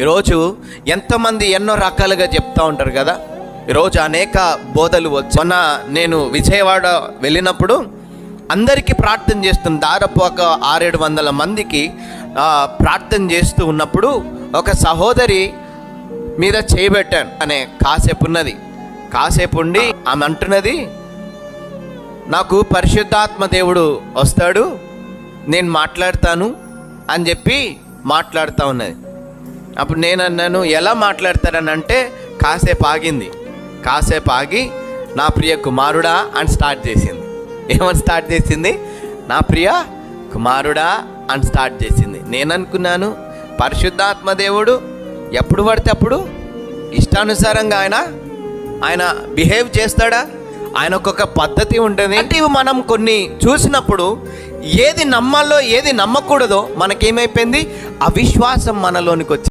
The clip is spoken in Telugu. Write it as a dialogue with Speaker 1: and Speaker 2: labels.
Speaker 1: ఈరోజు ఎంతమంది ఎన్నో రకాలుగా చెప్తా ఉంటారు కదా? ఈరోజు అనేక బోధలు వచ్చి మొన్న నేను విజయవాడ వెళ్ళినప్పుడు అందరికీ ప్రార్థన చేస్తుంది దాదాపు ఒక ఆరేడు వందల మందికి ప్రార్థన చేస్తూ ఉన్నప్పుడు ఒక సహోదరి మీద చేయబెట్టాను అనే కాసేపు ఉన్నది. కాసేపు ఉండి ఆమె అంటున్నది నాకు పరిశుద్ధాత్మ దేవుడు వస్తాడు నేను మాట్లాడతాను అని చెప్పి మాట్లాడుతూ ఉన్నది. అప్పుడు నేను అన్నాను ఎలా మాట్లాడతారని అంటే కాసేపు ఆగింది. కాసేపు ఆగి నా ప్రియ కుమారుడా అని స్టార్ట్ చేసింది. ఏమని స్టార్ట్ చేసింది? నా ప్రియ కుమారుడా అని స్టార్ట్ చేసింది. నేను అనుకున్నాను పరిశుద్ధాత్మ దేవుడు ఎప్పుడు పడితే అప్పుడు ఇష్టానుసారంగా ఆయన ఆయన బిహేవ్ చేస్తాడా? ఆయన ఒక పద్ధతి ఉంటుంది. అంటే ఇవి మనం కొన్ని చూసినప్పుడు ఏది నమ్మాలో ఏది నమ్మకూడదో మనకేమైపోయింది? అవిశ్వాసం మనలోనికి వచ్చింది